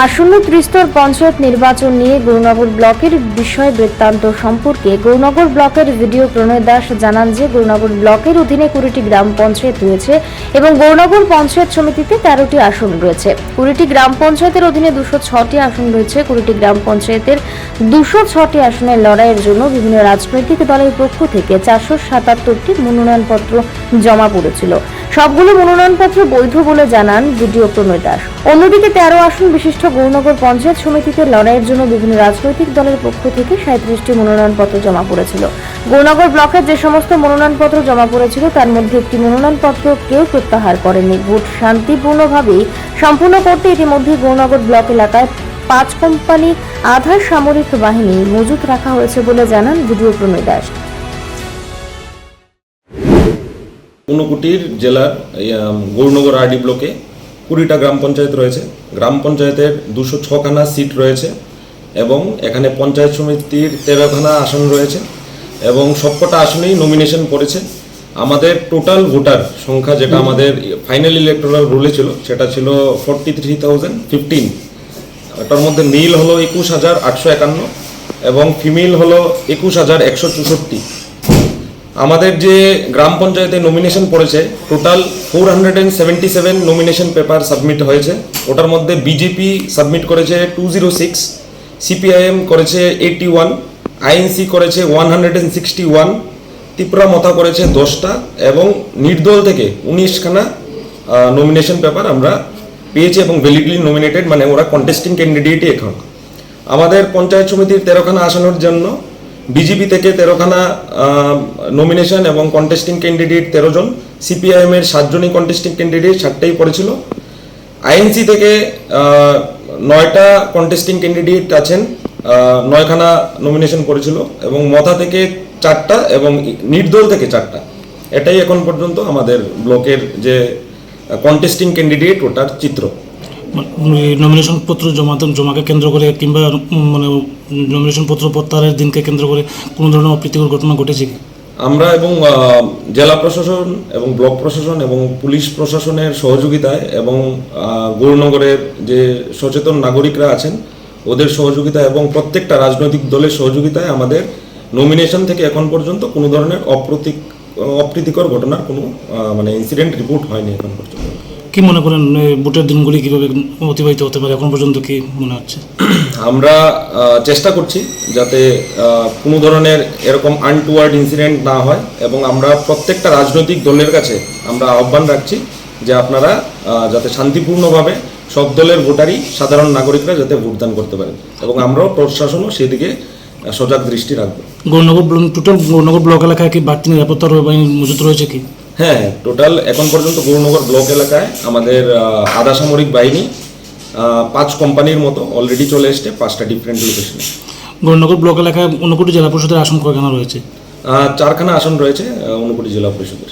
আসন্ন ত্রিস্তর পঞ্চায়েত নির্বাচন নিয়ে গৌরনগর ব্লকের বিষয় বৃত্তান্ত সম্পর্কে গৌরনগর ব্লকের ভিডিও প্রণয় দাস জানান যে গৌরনগর ব্লকের অধীনে কুড়িটি গ্রাম পঞ্চায়েত রয়েছে এবং গৌরনগর পঞ্চায়েত সমিতিতে তেরোটি আসন রয়েছে। কুড়িটি গ্রাম পঞ্চায়েতের অধীনে দুশো ছটি আসন রয়েছে। কুড়িটি গ্রাম পঞ্চায়েতের দুশো ছটি আসনের লড়াইয়ের জন্য বিভিন্ন রাজনৈতিক দলের পক্ষ থেকে চারশো সাতাত্তরটি মনোনয়নপত্র জমা পড়েছিল। সবগুলো মনোনয়নপত্র বৈধ বলে জানান ভিডিও প্রণয় দাস। অন্যদিকে তেরো আসন বিশিষ্ট গৌরনগর পঞ্চায়েত সমিতিতে লড়াইয়ের জন্য বিভিন্ন রাজনৈতিক দলের পক্ষ থেকে সাঁত্রিশটি মনোনয়নপত্র জমা পড়েছিল। গৌরনগর ব্লকের যে সমস্ত মনোনয়নপত্র জমা পড়েছিল, তার মধ্যে একটি মনোনয়নপত্র কেউ প্রত্যাহার করেনি। ভোট শান্তিপূর্ণভাবেই সম্পূর্ণ করতে ইতিমধ্যে গৌরনগর ব্লক এলাকায় পাঁচ কোম্পানি আধার সামরিক বাহিনী মজুত রাখা হয়েছে বলে জানান ভিডিও প্রণয় দাস। ঊনকোটির জেলার গৌরনগর আরডি ব্লকে কুড়িটা গ্রাম পঞ্চায়েত রয়েছে। গ্রাম পঞ্চায়েতের দুশো ছখানা সিট রয়েছে এবং এখানে পঞ্চায়েত সমিতির তেরোখানা আসন রয়েছে এবং সবকটা আসনেই নমিনেশন পড়েছে। আমাদের টোটাল ভোটার সংখ্যা যেটা আমাদের ফাইনাল ইলেকট্রাল রুলে ছিল সেটা ছিল ফোরটি থ্রি থাউজেন্ড ফিফটিন ওটার মধ্যে মেল হলো একুশ হাজার আটশো একান্ন এবং ফিমেল হলো একুশ হাজার একশো চৌষট্টি। আমাদের যে গ্রাম পঞ্চায়েতে নমিনেশন পড়েছে total four hundred and seventy seven nomination paper submit হয়েছে। ওটার মধ্যে বিজেপি সাবমিট করেছে টু জিরো সিক্স সিপিআইএম করেছে এইটি ওয়ান আইএনসি করেছে one hundred and sixty one Tripura Motha করেছে দশটা, এবং নির্দল থেকে উনিশখানা নমিনেশন পেপার আমরা পেয়েছি এবং ভ্যালিডলি নমিনেটেড মানে ওরা কন্টেস্টিং ক্যান্ডিডেটই এখন। আমাদের পঞ্চায়েত সমিতির তেরোখানা আসনের জন্য বিজেপি থেকে তেরোখানা নমিনেশন এবং কন্টেস্টিং ক্যান্ডিডেট তেরো জন। সিপিআইএম এর সাতজনই কন্টেস্টিং ক্যান্ডিডেট সাতটাই পড়েছিল। আইএনসি থেকে নয়টা কন্টেস্টিং ক্যান্ডিডেট আছেন নয়খানা নমিনেশন পড়েছিল এবং মথা থেকে চারটা এবং নির্দল থেকে চারটা। এটাই এখন পর্যন্ত আমাদের ব্লকের যে কন্টেস্টিং ক্যান্ডিডেট ওটার চিত্র। নমিনেশন পত্র জমাতে জমাকে কেন্দ্র করে কিংবা মানে নমিনেশন পত্র প্রত্যাহারের দিনকে কেন্দ্র করে কোনো ধরনের অপ্রীতিকর ঘটনা ঘটেছে কি? আমরা এবং জেলা প্রশাসন এবং ব্লক প্রশাসন এবং পুলিশ প্রশাসনের সহযোগিতায় এবং গৌরনগরের যে সচেতন নাগরিকরা আছেন, ওদের সহযোগিতা এবং প্রত্যেকটা রাজনৈতিক দলের সহযোগিতায় আমাদের নমিনেশন থেকে এখন পর্যন্ত কোনো ধরনের অপ্রতীক, অপ্রীতিকর ঘটনার কোনো মানে ইনসিডেন্ট রিপোর্ট হয়নি এখন পর্যন্ত। কি মনে করেন ভোটের দিনগুলি কীভাবে অতিবাহিত হতে পারে? এখন পর্যন্ত কি মনে হচ্ছে? আমরা চেষ্টা করছি যাতে কোনো ধরনের এরকম আনটুয়ার্ড ইনসিডেন্ট না হয় এবং আমরা প্রত্যেকটা রাজনৈতিক দলের কাছে আমরা আহ্বান রাখছি যে আপনারা যাতে শান্তিপূর্ণভাবে সব দলের ভোটারই সাধারণ নাগরিকরা যাতে ভোটদান করতে পারেন এবং আমরাও প্রশাসনও সেদিকে সজাগ দৃষ্টি রাখব। গৌরনগর টোটাল গৌরনগর ব্লক এলাকায় কি বাড়তি নিরাপত্তা বাহিনী মজুত রয়েছে কি? হ্যাঁ টোটাল এখন পর্যন্ত গৌরনগর ব্লক এলাকায় আমাদের আধা সামরিক বাহিনী পাঁচ কোম্পানির মতো অলরেডি চলে এসছে পাঁচটা ডিফারেন্ট লোকেশনে গৌরনগর ব্লক এলাকায় ঊনকোটি জেলা পরিষদের আসন কয়খানা রয়েছে? চারখানা আসন রয়েছে ঊনকোটি জেলা পরিষদের।